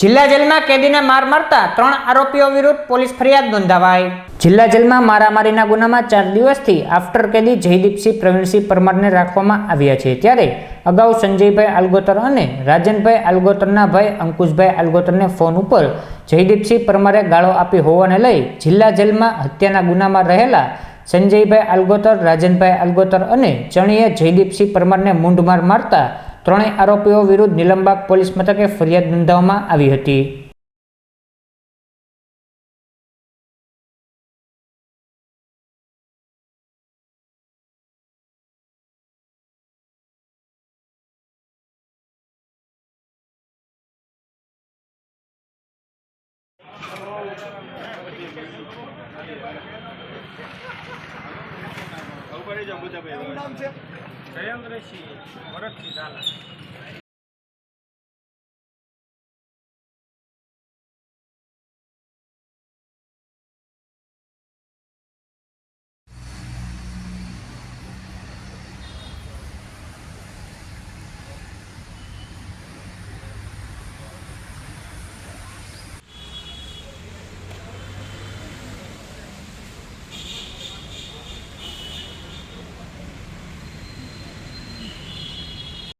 જિલ્લા જેલમાં કેદીને માર મારતા ત્રણ આરોપીઓ વિરુદ્ધ પોલીસ ફરિયાદ નોંધાવાઈ. જિલ્લા જેલમાં મારામારીના ગુનામાં ચાર દિવસથી આફ્ટર કેદી જયદીપસિંહ, પ્રવીણસિંહ પરમારને રાખવામાં આવ્યા છે. ત્યારે અગાઉ સંજયભાઈ આલગોતર અને રાજનભાઈ આલગોતરના ભાઈ અંકુશભાઈ આલગોતરને ફોન ઉપર જયદીપસિંહ પરમારે ગાળો આપી હોવાને લઈ જિલ્લા જેલમાં હત્યાના ગુનામાં રહેલા સંજયભાઈ આલગોતર, રાજનભાઈ આલગોતર અને ચણીએ જયદીપસિંહ પરમારને મૂંઢમાર મારતા ત્રણેય આરોપીઓ વિરુદ્ધ નિલંબાગ પોલીસ મથકે ફરિયાદ નોંધાવવામાં આવી હતી. જયેન્દ્રસિંહ ભરતસિંહ ઝાલા.